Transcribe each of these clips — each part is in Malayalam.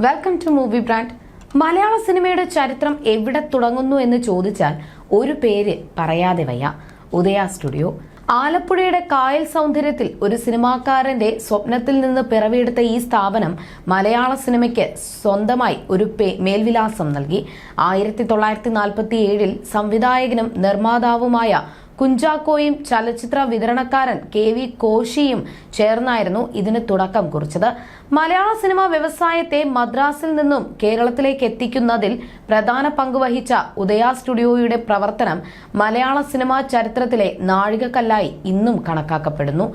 വെൽക്കം ടു മൂവി ബ്രാൻഡ് മലയാള സിനിമയുടെ ചരിത്രം എവിടെ തുടങ്ങുന്നു എന്ന് ചോദിച്ചാൽ ഒരു പേര് പറയാതെ വയ്യ. ഉദയ സ്റ്റുഡിയോ. ആലപ്പുഴയുടെ കായൽ സൗന്ദര്യത്തിൽ ഒരു സിനിമാക്കാരന്റെ സ്വപ്നത്തിൽ നിന്ന് പിറവിയെടുത്ത ഈ സ്ഥാപനം മലയാള സിനിമയ്ക്ക് സ്വന്തമായി ഒരു മേൽവിലാസം നൽകി. ആയിരത്തി തൊള്ളായിരത്തി നാൽപ്പത്തി ഏഴിൽ സംവിധായകനും നിർമ്മാതാവുമായ കുഞ്ചാക്കോയും ചലച്ചിത്ര വിതരണക്കാരൻ കെ വി കോശിയും ചേർന്നായിരുന്നു ഇതിന് തുടക്കം കുറിച്ചത്. മലയാള സിനിമാ വ്യവസായത്തെ മദ്രാസിൽ നിന്നും കേരളത്തിലേക്ക് എത്തിക്കുന്നതിൽ പ്രധാന പങ്കുവഹിച്ച ഉദയ സ്റ്റുഡിയോയുടെ പ്രവർത്തനം മലയാള സിനിമാ ചരിത്രത്തിലെ നാഴികക്കല്ലായി ഇന്നും കണക്കാക്കപ്പെടുന്നു.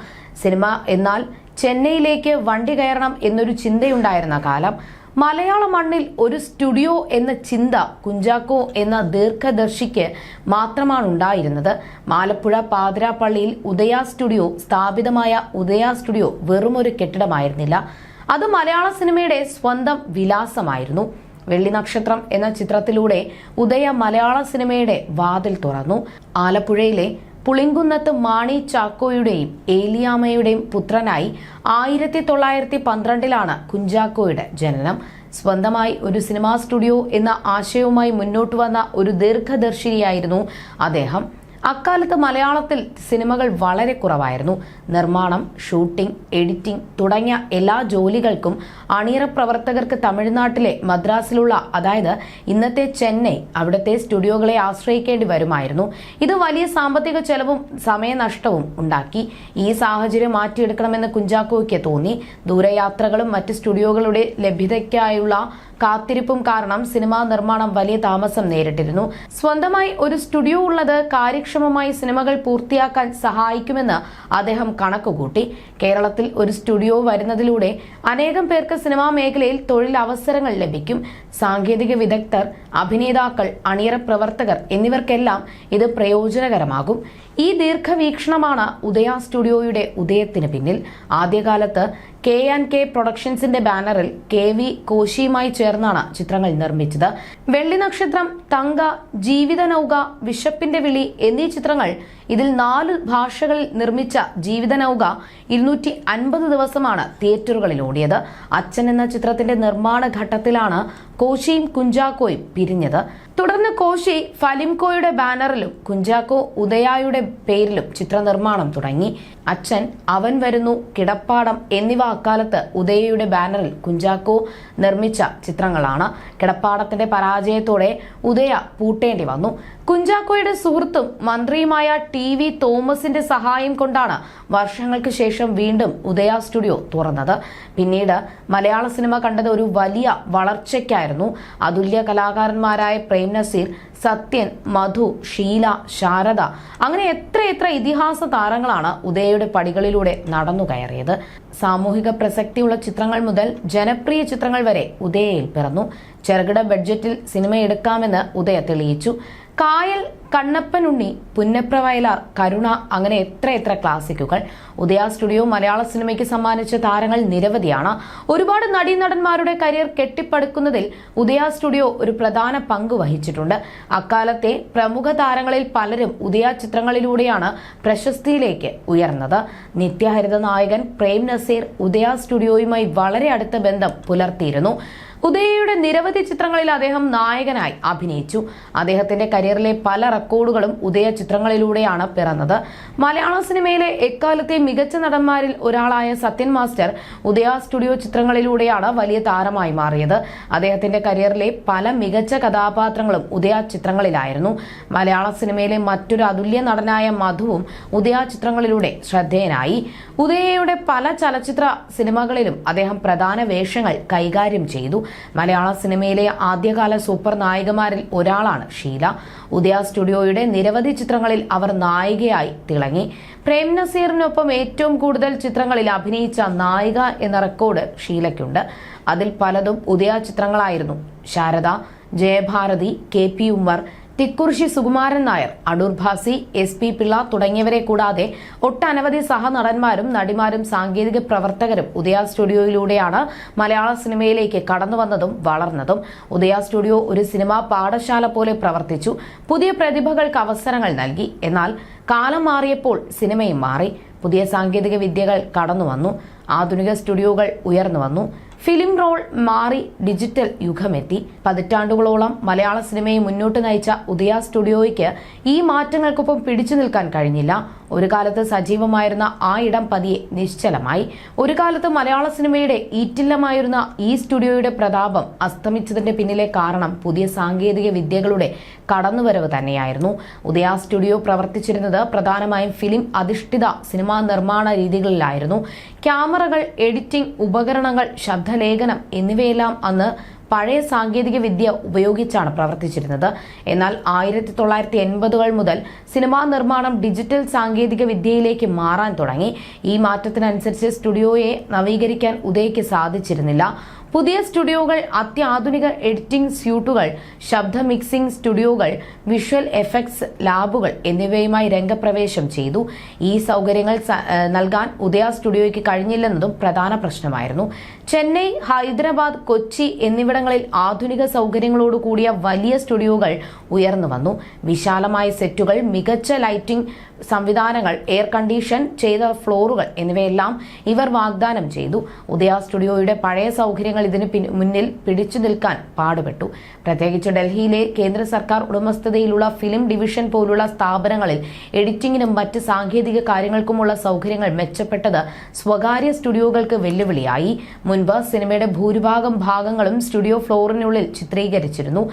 സിനിമ എന്നാൽ ചെന്നൈയിലേക്ക് വണ്ടി കയറണം എന്നൊരു ചിന്തയുണ്ടായിരുന്ന കാലം മലയാള മണ്ണിൽ ഒരു സ്റ്റുഡിയോ എന്ന ചിന്ത കുഞ്ചാക്കോ എന്ന ദീർഘദർശിക്ക് മാത്രമാണ് ഉണ്ടായിരുന്നത് മാലപ്പുഴ പാതിരാപ്പള്ളിയിൽ ഉദയ സ്റ്റുഡിയോ സ്ഥാപിതമായ ഉദയ സ്റ്റുഡിയോ വെറുമൊരു കെട്ടിടമായിരുന്നില്ല. അത് മലയാള സിനിമയുടെ സ്വന്തം വിലാസമായിരുന്നു. വെള്ളി നക്ഷത്രം എന്ന ചിത്രത്തിലൂടെ ഉദയ മലയാള സിനിമയുടെ വാതിൽ തുറന്നു. ആലപ്പുഴയിലെ പുളിങ്കുന്നത്ത് മാണി ചാക്കോയുടെയും ഏലിയാമ്മയുടെയും പുത്രനായി ആയിരത്തി തൊള്ളായിരത്തി പന്ത്രണ്ടിലാണ് കുഞ്ചാക്കോയുടെ ജനനം. സ്വന്തമായി ഒരു സിനിമാ സ്റ്റുഡിയോ എന്ന ആശയവുമായി മുന്നോട്ട് വന്ന ഒരു ദീർഘദർശിനിയായിരുന്നു അദ്ദേഹം. അക്കാലത്ത് മലയാളത്തിൽ സിനിമകൾ വളരെ കുറവായിരുന്നു. നിർമ്മാണം ഷൂട്ടിംഗ് എഡിറ്റിംഗ് തുടങ്ങിയ എല്ലാ ജോലികൾക്കും അണിയറ പ്രവർത്തകർക്ക് തമിഴ്നാട്ടിലെ മദ്രാസിലുള്ള അതായത് ഇന്നത്തെ ചെന്നൈ അവിടുത്തെ സ്റ്റുഡിയോകളെ ആശ്രയിക്കേണ്ടി വരുമായിരുന്നു. ഇത് വലിയ സാമ്പത്തിക ചെലവും സമയനഷ്ടവും ഉണ്ടാക്കി. ഈ സാഹചര്യം മാറ്റിയെടുക്കണമെന്ന് കുഞ്ചാക്കോയ്ക്ക് തോന്നി. ദൂരയാത്രകളും മറ്റ് സ്റ്റുഡിയോകളുടെ ലഭ്യതയ്ക്കായുള്ള കാത്തിരിപ്പും കാരണം സിനിമാ നിർമ്മാണം വലിയ താമസം നേരിട്ടിരുന്നു. സ്വന്തമായി ഒരു സ്റ്റുഡിയോ ഉള്ളത് കാര്യക്ഷമമായി സിനിമകൾ പൂർത്തിയാക്കാൻ സഹായിക്കുമെന്ന് അദ്ദേഹം കണക്കുകൂട്ടി. കേരളത്തിൽ ഒരു സ്റ്റുഡിയോ വരുന്നതിലൂടെ അനേകം പേർക്ക് സിനിമാ മേഖലയിൽ തൊഴിലവസരങ്ങൾ ലഭിക്കും. സാങ്കേതിക വിദഗ്ധർ അഭിനേതാക്കൾ അണിയറ പ്രവർത്തകർ എന്നിവർക്കെല്ലാം ഇത് പ്രയോജനകരമാകും. ഈ ദീർഘവീക്ഷണമാണ് ഉദയ സ്റ്റുഡിയോയുടെ ഉദയത്തിന് പിന്നിൽ. ആദ്യകാലത്ത് കെ ആൻഡ് കെ പ്രൊഡക്ഷൻസിന്റെ ബാനറിൽ കെ വി കോശിയുമായി ചേർന്നാണ് ചിത്രങ്ങൾ നിർമ്മിച്ചത്. വെള്ളി നക്ഷത്രം തങ്ക ജീവിത നൗക വിശപ്പിന്റെ വിളി എന്നീ ചിത്രങ്ങൾ ഇതിൽ നാല് ഭാഷകളിൽ നിർമ്മിച്ച ജീവിത നൗക ഇരുന്നൂറ്റി അൻപത് ദിവസമാണ് തിയേറ്ററുകളിൽ ഓടിയത്. അച്ഛൻ എന്ന ചിത്രത്തിന്റെ നിർമ്മാണ ഘട്ടത്തിലാണ് കോശിയും കുഞ്ചാക്കോയും പിരിഞ്ഞത്. തുടർന്ന് കോശി ഫലിംകോയുടെ ബാനറിലും കുഞ്ചാക്കോ ഉദയായുടെ പേരിലും ചിത്രനിർമ്മാണം തുടങ്ങി. അച്ഛൻ അവൻ വരുന്നു കിടപ്പാടം എന്നിവ അക്കാലത്ത് ഉദയയുടെ ബാനറിൽ കുഞ്ചാക്കോ നിർമ്മിച്ച ചിത്രങ്ങളാണ്. കിടപ്പാടത്തിന്റെ പരാജയത്തോടെ ഉദയ പൂട്ടേണ്ടി വന്നു. കുഞ്ചാക്കോയുടെ സുഹൃത്തും മന്ത്രിയുമായ ടി വി തോമസിന്റെ സഹായം കൊണ്ടാണ് വർഷങ്ങൾക്ക് ശേഷം വീണ്ടും ഉദയ സ്റ്റുഡിയോ തുറന്നത്. പിന്നീട് മലയാള സിനിമ കണ്ടത് ഒരു വലിയ വളർച്ചയ്ക്കായിരുന്നു. അതുല്യ കലാകാരന്മാരായ പ്രേം നസീർ സത്യൻ മധു ഷീല ശാരദ അങ്ങനെ എത്ര എത്ര ഇതിഹാസ താരങ്ങളാണ് ഉദയയുടെ പടികളിലൂടെ നടന്നു കയറിയത്. സാമൂഹിക പ്രസക്തിയുള്ള ചിത്രങ്ങൾ മുതൽ ജനപ്രിയ ചിത്രങ്ങൾ വരെ ഉദയയിൽ പിറന്നു. ചെറുകിട ബഡ്ജറ്റിൽ സിനിമ എടുക്കാമെന്ന് ഉദയ തെളിയിച്ചു. കായൽ കണ്ണപ്പനുണ്ണി പുന്നപ്ര വയലാർ കരുണ അങ്ങനെ എത്ര എത്ര ക്ലാസിക്കുകൾ. ഉദയ സ്റ്റുഡിയോ മലയാള സിനിമയ്ക്ക് സമ്മാനിച്ച താരങ്ങൾ നിരവധിയാണ്. ഒരുപാട് നടീനടന്മാരുടെ കരിയർ കെട്ടിപ്പടുക്കുന്നതിൽ ഉദയ സ്റ്റുഡിയോ ഒരു പ്രധാന പങ്ക് വഹിച്ചിട്ടുണ്ട്. അക്കാലത്തെ പ്രമുഖ താരങ്ങളിൽ പലരും ഉദയ ചിത്രങ്ങളിലൂടെയാണ് പ്രശസ്തിയിലേക്ക് ഉയർന്നത്. നിത്യഹരിത നായകൻ പ്രേം നസീർ ഉദയ സ്റ്റുഡിയോയുമായി വളരെ അടുത്ത ബന്ധം പുലർത്തിയിരുന്നു. ഉദയയുടെ നിരവധി ചിത്രങ്ങളിൽ അദ്ദേഹം നായകനായി അഭിനയിച്ചു. അദ്ദേഹത്തിന്റെ കരിയറിലെ പല റെക്കോർഡുകളും ഉദയ ചിത്രങ്ങളിലൂടെയാണ് പിറന്നത്. മലയാള സിനിമയിലെ എക്കാലത്തെ മികച്ച നടന്മാരിൽ ഒരാളായ സത്യൻ മാസ്റ്റർ ഉദയ സ്റ്റുഡിയോ ചിത്രങ്ങളിലൂടെയാണ് വലിയ താരമായി മാറിയത്. അദ്ദേഹത്തിന്റെ കരിയറിലെ പല മികച്ച കഥാപാത്രങ്ങളും ഉദയ ചിത്രങ്ങളിലായിരുന്നു. മലയാള സിനിമയിലെ മറ്റൊരു അതുല്യ നടനായ മധുവും ഉദയ ചിത്രങ്ങളിലൂടെ ശ്രദ്ധേയനായി. ഉദയയുടെ പല ചലച്ചിത്ര സിനിമകളിലും അദ്ദേഹം പ്രധാന വേഷങ്ങൾ കൈകാര്യം ചെയ്തു. മലയാള സിനിമയിലെ ആദ്യകാല സൂപ്പർ നായികമാരിൽ ഒരാളാണ് ഷീല. ഉദയ സ്റ്റുഡിയോയുടെ നിരവധി ചിത്രങ്ങളിൽ അവർ നായികയായി തിളങ്ങി. പ്രേം നസീറിനൊപ്പം ഏറ്റവും കൂടുതൽ ചിത്രങ്ങളിൽ അഭിനയിച്ച നായിക എന്ന റെക്കോർഡ് ഷീലയ്ക്കുണ്ട്. അതിൽ പലതും Udaya ചിത്രങ്ങളായിരുന്നു. Sharada Jayabharathi K P Ummer Thikkurissy Sukumaran Nair Adoor Bhasi S P Pillai തുടങ്ങിയവരെ കൂടാതെ ഒട്ടനവധി സഹനടന്മാരും നടിമാരും സാങ്കേതിക പ്രവർത്തകരും ഉദയ സ്റ്റുഡിയോയിലൂടെയാണ് മലയാള സിനിമയിലേക്ക് കടന്നുവന്നതും വളർന്നതും. ഉദയ സ്റ്റുഡിയോ ഒരു സിനിമാ പാഠശാല പോലെ പ്രവർത്തിച്ചു. പുതിയ പ്രതിഭകൾക്ക് അവസരങ്ങൾ നൽകി. എന്നാൽ കാലം മാറിയപ്പോൾ സിനിമയും മാറി. പുതിയ സാങ്കേതിക വിദ്യകൾ കടന്നു വന്നു. ആധുനിക സ്റ്റുഡിയോകൾ ഉയർന്നു വന്നു. ഫിലിം റോൾ മാറി ഡിജിറ്റൽ യുഗമെത്തി. പതിറ്റാണ്ടുകളോളം മലയാള സിനിമയെ മുന്നോട്ട് നയിച്ച ഉദയ സ്റ്റുഡിയോയ്ക്ക് ഈ മാറ്റങ്ങൾക്കൊപ്പം പിടിച്ചു നിൽക്കാൻ കഴിഞ്ഞില്ല. ഒരു കാലത്ത് സജീവമായിരുന്ന ആ ഇടം പതിയെ നിശ്ചലമായി. ഒരു കാലത്ത് മലയാള സിനിമയുടെ ഈറ്റില്ലമായിരുന്ന ഈ സ്റ്റുഡിയോയുടെ പ്രതാപം അസ്തമിച്ചതിന്റെ പിന്നിലെ കാരണം പുതിയ സാങ്കേതിക വിദ്യകളുടെ കടന്നുവരവ് തന്നെയായിരുന്നു. ഉദയ സ്റ്റുഡിയോ പ്രവർത്തിച്ചിരുന്നത് പ്രധാനമായും ഫിലിം അധിഷ്ഠിത സിനിമാ നിർമ്മാണ രീതികളിലായിരുന്നു. ക്യാമറകൾ എഡിറ്റിംഗ് ഉപകരണങ്ങൾ ശബ്ദലേഖനം എന്നിവയെല്ലാം അന്ന് പഴയ സാങ്കേതിക വിദ്യ ഉപയോഗിച്ചാണ് പ്രവർത്തിച്ചിരുന്നത്. എന്നാൽ ആയിരത്തി തൊള്ളായിരത്തി എൺപതുകൾ മുതൽ സിനിമാ നിർമ്മാണം ഡിജിറ്റൽ സാങ്കേതിക വിദ്യയിലേക്ക് മാറാൻ തുടങ്ങി. ഈ മാറ്റത്തിനനുസരിച്ച് സ്റ്റുഡിയോയെ നവീകരിക്കാൻ ഉദയയ്ക്ക് സാധിച്ചിരുന്നില്ല. പുതിയ സ്റ്റുഡിയോകൾ അത്യാധുനിക എഡിറ്റിംഗ് സ്യൂട്ടുകൾ ശബ്ദ മിക്സിംഗ് സ്റ്റുഡിയോകൾ വിഷ്വൽ എഫക്ട്സ് ലാബുകൾ എന്നിവയുമായി രംഗപ്രവേശം ചെയ്തു. ഈ സൗകര്യങ്ങൾ നൽകാൻ ഉദയ സ്റ്റുഡിയോയ്ക്ക് കഴിഞ്ഞില്ലെന്നതും പ്രധാന പ്രശ്നമായിരുന്നു. ചെന്നൈ ഹൈദരാബാദ് കൊച്ചി എന്നിവിടങ്ങളിൽ ആധുനിക സൗകര്യങ്ങളോട് കൂടിയ വലിയ സ്റ്റുഡിയോകൾ ഉയർന്നു വന്നു. വിശാലമായ സെറ്റുകൾ മികച്ച ലൈറ്റിംഗ് സംവിധാനങ്ങൾ എയർ കണ്ടീഷൻ ചെയ്ത ഫ്ലോറുകൾ എന്നിവയെല്ലാം ഇവർ വാഗ്ദാനം ചെയ്തു. ഉദയ സ്റ്റുഡിയോയുടെ പഴയ സൗകര്യങ്ങൾ ഇതിന് മുന്നിൽ പിടിച്ചു നിൽക്കാൻ പാടുപെട്ടു. പ്രത്യേകിച്ച് ഡൽഹിയിലെ കേന്ദ്ര സർക്കാർ ഉടമസ്ഥതയിലുള്ള ഫിലിം ഡിവിഷൻ പോലുള്ള സ്ഥാപനങ്ങളിൽ എഡിറ്റിംഗിനും മറ്റ് സാങ്കേതിക കാര്യങ്ങൾക്കുമുള്ള സൗകര്യങ്ങൾ മെച്ചപ്പെട്ടത് സ്വകാര്യ സ്റ്റുഡിയോകൾക്ക് വെല്ലുവിളിയായി. മുൻപ് സിനിമയുടെ ഭൂരിഭാഗം ഭാഗങ്ങളും സ്റ്റുഡിയോ ഫ്ലോറിനുള്ളിൽ ചിത്രീകരിച്ചിരുന്നു.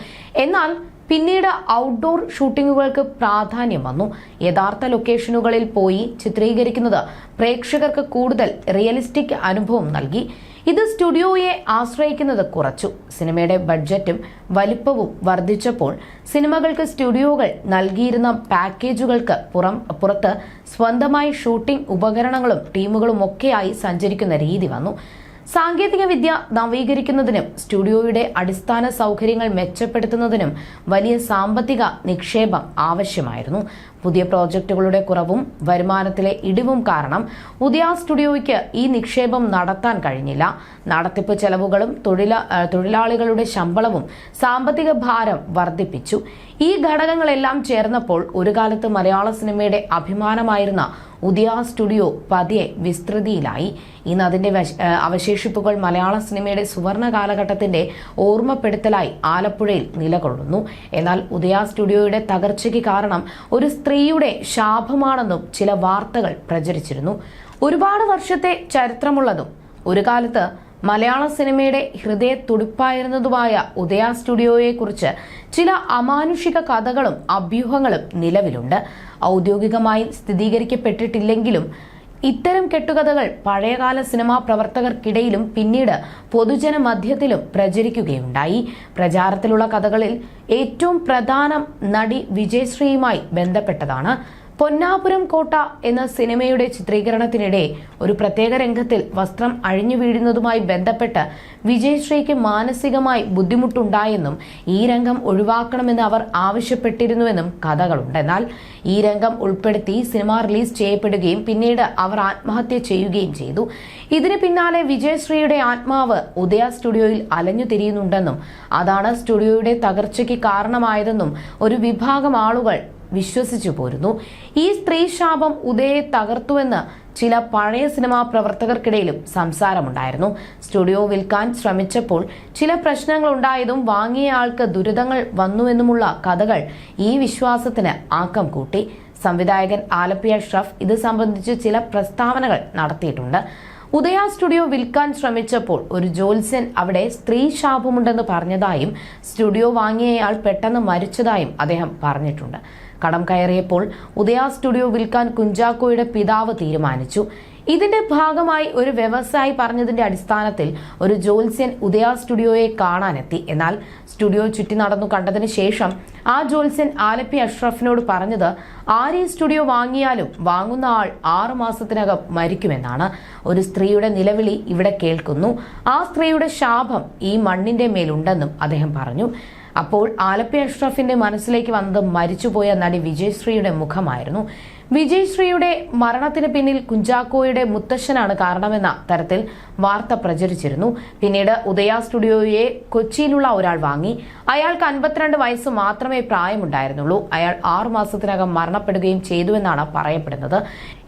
എന്നാൽ പിന്നീട് ഔട്ട്ഡോർ ഷൂട്ടിങ്ങുകൾക്ക് പ്രാധാന്യം വന്നു. യഥാർത്ഥ ലൊക്കേഷനുകളിൽ പോയി ചിത്രീകരിക്കുന്നത് പ്രേക്ഷകർക്ക് കൂടുതൽ റിയലിസ്റ്റിക് അനുഭവം നൽകി. ഇത് സ്റ്റുഡിയോയെ ആശ്രയിക്കുന്നത് കുറച്ചു. സിനിമയുടെ ബഡ്ജറ്റും വലിപ്പവും വർദ്ധിച്ചപ്പോൾ സിനിമകൾക്ക് സ്റ്റുഡിയോകൾ നൽകിയിരുന്ന പാക്കേജുകൾക്ക് പുറം പുറത്ത് സ്വന്തമായി ഷൂട്ടിംഗ് ഉപകരണങ്ങളും ടീമുകളും ഒക്കെയായി സഞ്ചരിക്കുന്ന രീതി വന്നു. സാങ്കേതിക വിദ്യ നവീകരിക്കുന്നതിനും സ്റ്റുഡിയോയുടെ അടിസ്ഥാന സൗകര്യങ്ങൾ മെച്ചപ്പെടുത്തുന്നതിനും വലിയ സാമ്പത്തിക നിക്ഷേപം ആവശ്യമായിരുന്നു. പുതിയ പ്രോജക്റ്റുകളുടെ കുറവും വരുമാനത്തിലെ ഇടിവും കാരണം ഉദയ സ്റ്റുഡിയോയ്ക്ക് ഈ നിക്ഷേപം നടത്താൻ കഴിഞ്ഞില്ല. നടത്തിപ്പ് ചെലവുകളും തൊഴിലാളികളുടെ ശമ്പളവും സാമ്പത്തിക ഭാരം വർദ്ധിപ്പിച്ചു. ഈ ഘടകങ്ങളെല്ലാം ചേർന്നപ്പോൾ ഒരു കാലത്ത് മലയാള സിനിമയുടെ അഭിമാനമായിരുന്ന ഉദയ സ്റ്റുഡിയോ പതിയെ വിസ്തൃതിയിലായി. ഇന്ന് അതിന്റെ വശ- അവശേഷിപ്പുകൾ മലയാള സിനിമയുടെ സുവർണ കാലഘട്ടത്തിന്റെ ഓർമ്മപ്പെടുത്തലായി ആലപ്പുഴയിൽ നിലകൊള്ളുന്നു. എന്നാൽ ഉദയ സ്റ്റുഡിയോയുടെ തകർച്ചയ്ക്ക് കാരണം ഒരു സ്ത്രീയുടെ ശാപമാണെന്നും ചില വാർത്തകൾ പ്രചരിച്ചിരുന്നു. ഒരുപാട് വർഷത്തെ ചരിത്രമുള്ളതും ഒരു കാലത്ത് മലയാള സിനിമയുടെ ഹൃദയ തുടിപ്പായിരുന്നതുമായ ഉദയ സ്റ്റുഡിയോയെക്കുറിച്ച് ചില അമാനുഷിക കഥകളും അഭ്യൂഹങ്ങളും നിലവിലുണ്ട്. ഔദ്യോഗികമായി സ്ഥിരീകരിക്കപ്പെട്ടിട്ടില്ലെങ്കിലും ഇത്തരം കെട്ടുകഥകൾ പഴയകാല സിനിമാ പ്രവർത്തകർക്കിടയിലും പിന്നീട് പൊതുജന മധ്യത്തിലും പ്രചരിക്കുകയുണ്ടായി. പ്രചാരത്തിലുള്ള കഥകളിൽ ഏറ്റവും പ്രധാനം നടി വിജയശ്രീയുമായി ബന്ധപ്പെട്ടതാണ്. പൊന്നാപുരം കോട്ട എന്ന സിനിമയുടെ ചിത്രീകരണത്തിനിടെ ഒരു പ്രത്യേക രംഗത്തിൽ വസ്ത്രം അഴിഞ്ഞു വീഴുന്നതുമായി ബന്ധപ്പെട്ട് വിജയശ്രീക്ക് മാനസികമായി ബുദ്ധിമുട്ടുണ്ടായെന്നും ഈ രംഗം ഒഴിവാക്കണമെന്ന് അവർ ആവശ്യപ്പെട്ടിരുന്നുവെന്നും കഥകളുണ്ട്. എന്നാൽ ഈ രംഗം ഉൾപ്പെടുത്തി സിനിമ റിലീസ് ചെയ്യപ്പെടുകയും പിന്നീട് അവർ ആത്മഹത്യ ചെയ്യുകയും ചെയ്തു. ഇതിന് പിന്നാലെ വിജയശ്രീയുടെ ആത്മാവ് ഉദയ സ്റ്റുഡിയോയിൽ അലഞ്ഞു തിരിയുന്നുണ്ടെന്നും അതാണ് സ്റ്റുഡിയോയുടെ തകർച്ചയ്ക്ക് കാരണമായതെന്നും ഒരു വിഭാഗം ആളുകൾ വിശ്വസിച്ചു പോരുന്നു. ഈ സ്ത്രീ ശാപം ഉദയെ തകർത്തുവെന്ന് ചില പഴയ സിനിമാ പ്രവർത്തകർക്കിടയിലും സംസാരമുണ്ടായിരുന്നു. സ്റ്റുഡിയോ വിൽക്കാൻ ശ്രമിച്ചപ്പോൾ ചില പ്രശ്നങ്ങൾ ഉണ്ടായതും വാങ്ങിയ ആൾക്ക് ദുരിതങ്ങൾ വന്നുവെന്നുമുള്ള കഥകൾ ഈ വിശ്വാസത്തിന് ആക്കം കൂട്ടി. സംവിധായകൻ ആലപ്പി അഷ്റഫ് ഇത് സംബന്ധിച്ച് ചില പ്രസ്താവനകൾ നടത്തിയിട്ടുണ്ട്. ഉദയ സ്റ്റുഡിയോ വിൽക്കാൻ ശ്രമിച്ചപ്പോൾ ഒരു ജോത്സ്യൻ അവിടെ സ്ത്രീ ശാപമുണ്ടെന്ന് പറഞ്ഞതായും സ്റ്റുഡിയോ വാങ്ങിയയാൾ പെട്ടെന്ന് മരിച്ചതായും അദ്ദേഹം പറഞ്ഞിട്ടുണ്ട്. കടം കയറിയപ്പോൾ ഉദയ സ്റ്റുഡിയോ വിൽക്കാൻ കുഞ്ചാക്കോയുടെ പിതാവ് തീരുമാനിച്ചു. ഇതിന്റെ ഭാഗമായി ഒരു വ്യവസായി പറഞ്ഞതിന്റെ അടിസ്ഥാനത്തിൽ ഒരു ജോത്സ്യൻ ഉദയ സ്റ്റുഡിയോയെ കാണാനെത്തി. എന്നാൽ സ്റ്റുഡിയോ ചുറ്റി നടന്നു കണ്ടതിന് ശേഷം ആ ജോത്സ്യൻ ആലപ്പി അഷ്റഫിനോട് പറഞ്ഞത് ആര് സ്റ്റുഡിയോ വാങ്ങിയാലും വാങ്ങുന്ന ആൾ ആറു മാസത്തിനകം മരിക്കുമെന്നാണ്. ഒരു സ്ത്രീയുടെ നിലവിളി ഇവിടെ കേൾക്കുന്നു. ആ സ്ത്രീയുടെ ശാപം ഈ മണ്ണിന്റെ മേലുണ്ടെന്നും അദ്ദേഹം പറഞ്ഞു. അപ്പോൾ ആലപ്പി അഷ്റഫിന്റെ മനസ്സിലേക്ക് വന്നത് മരിച്ചുപോയ നടി വിജയശ്രീയുടെ മുഖമായിരുന്നു. വിജയശ്രീയുടെ മരണത്തിന് പിന്നിൽ കുഞ്ചാക്കോയുടെ മുത്തശ്ശനാണ് കാരണമെന്ന തരത്തിൽ വാർത്ത പ്രചരിച്ചിരുന്നു. പിന്നീട് ഉദയ സ്റ്റുഡിയോയെ കൊച്ചിയിലുള്ള ഒരാൾ വാങ്ങി. അയാൾക്ക് അൻപത്തിരണ്ട് വയസ്സ് മാത്രമേ പ്രായമുണ്ടായിരുന്നുള്ളൂ. അയാൾ ആറു മാസത്തിനകം മരണപ്പെടുകയും ചെയ്തുവെന്നാണ് പറയപ്പെടുന്നത്.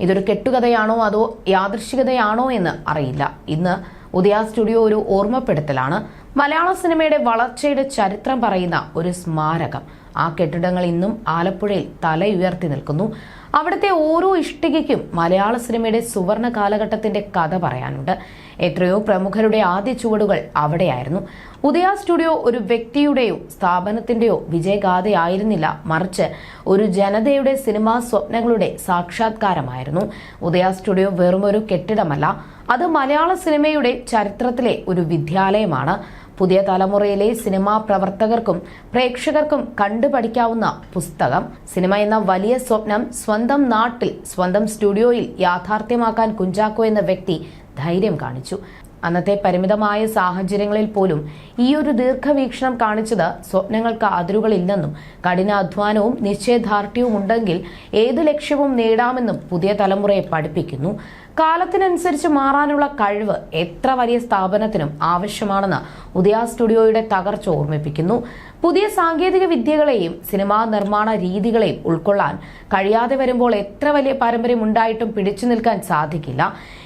ഇതൊരു കെട്ടുകഥയാണോ അതോ യാദൃശികതയാണോ എന്ന് അറിയില്ല. ഇന്ന് ഉദയ സ്റ്റുഡിയോ ഒരു ഓർമ്മപ്പെടുത്തലാണ്. മലയാള സിനിമയുടെ വളർച്ചയുടെ ചരിത്രം പറയുന്ന ഒരു സ്മാരകം. ആ കെട്ടിടങ്ങൾ ഇന്നും ആലപ്പുഴയിൽ തലയുയർത്തി നിൽക്കുന്നു. അവിടുത്തെ ഓരോ ഇഷ്ടികയ്ക്കും മലയാള സിനിമയുടെ സുവർണ കാലഘട്ടത്തിന്റെ കഥ പറയാനുണ്ട്. എത്രയോ പ്രമുഖരുടെ ആദ്യ ചുവടുകൾ അവിടെയായിരുന്നു. ഉദയ സ്റ്റുഡിയോ ഒരു വ്യക്തിയുടെയോ സ്ഥാപനത്തിന്റെയോ വിജയഗാഥയായിരുന്നില്ല. മറിച്ച് ഒരു ജനതയുടെ സിനിമാ സ്വപ്നങ്ങളുടെ സാക്ഷാത്കാരമായിരുന്നു. ഉദയ സ്റ്റുഡിയോ വെറുമൊരു കെട്ടിടമല്ല. അത് മലയാള സിനിമയുടെ ചരിത്രത്തിലെ ഒരു വിദ്യാലയമാണ്. പുതിയ തലമുറയിലെ സിനിമാ പ്രവർത്തകർക്കും പ്രേക്ഷകർക്കും കണ്ടുപഠിക്കാവുന്ന പുസ്തകം. സിനിമ എന്ന വലിയ സ്വപ്നം സ്വന്തം നാട്ടിൽ സ്വന്തം സ്റ്റുഡിയോയിൽ യാഥാർത്ഥ്യമാക്കാൻ കുഞ്ചാക്കോ എന്ന വ്യക്തി ധൈര്യം കാണിച്ചു. അന്നത്തെ പരിമിതമായ സാഹചര്യങ്ങളിൽ പോലും ഈ ഒരു ദീർഘവീക്ഷണം കാണിച്ചത് സ്വപ്നങ്ങൾക്ക് അതിരുകളില്ലെന്നും കഠിനാധ്വാനവും നിശ്ചയദാർഢ്യവും ഉണ്ടെങ്കിൽ ഏതു ലക്ഷ്യവും നേടാമെന്നും പുതിയ തലമുറയെ പഠിപ്പിക്കുന്നു. കാലത്തിനനുസരിച്ച് മാറാനുള്ള കഴിവ് എത്ര വലിയ സ്ഥാപനത്തിനും ആവശ്യമാണെന്ന് ഉദയ സ്റ്റുഡിയോയുടെ തകർച്ച ഓർമ്മിപ്പിക്കുന്നു. പുതിയ സാങ്കേതിക വിദ്യകളെയും സിനിമാ നിർമ്മാണ രീതികളെയും ഉൾക്കൊള്ളാൻ കഴിയാതെ വരുമ്പോൾ എത്ര വലിയ പാരമ്പര്യം ഉണ്ടായിട്ടും പിടിച്ചു നിൽക്കാൻ സാധിക്കില്ല.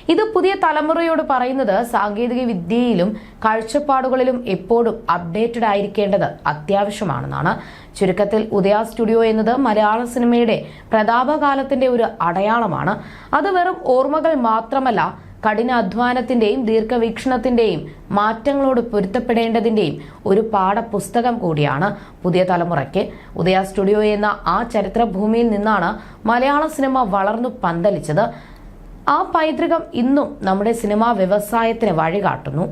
ഇത് പുതിയ തലമുറയോട് പറയുന്നത് സാങ്കേതിക വിദ്യയിലും കാഴ്ചപ്പാടുകളിലും എപ്പോഴും അപ്ഡേറ്റഡ് ആയിരിക്കേണ്ടത് അത്യാവശ്യമാണെന്നാണ്. ചുരുക്കത്തിൽ ഉദയ സ്റ്റുഡിയോ എന്നത് മലയാള സിനിമയുടെ പ്രതാപകാലത്തിന്റെ ഒരു അടയാളമാണ്. അത് വെറും ഓർമ്മകൾ മാത്രമല്ല കഠിന അധ്വാനത്തിന്റെയും ദീർഘവീക്ഷണത്തിന്റെയും മാറ്റങ്ങളോട് പൊരുത്തപ്പെടേണ്ടതിന്റെയും ഒരു പാഠപുസ്തകം കൂടിയാണ് പുതിയ തലമുറയ്ക്ക്. ഉദയ സ്റ്റുഡിയോ എന്ന ആ ചരിത്രഭൂമിയിൽ നിന്നാണ് മലയാള സിനിമ വളർന്നു പന്തലിച്ചത്. ആ പൈതൃകം ഇന്നും നമ്മുടെ സിനിമാ വ്യവസായത്തിന് വഴികാട്ടുന്നു.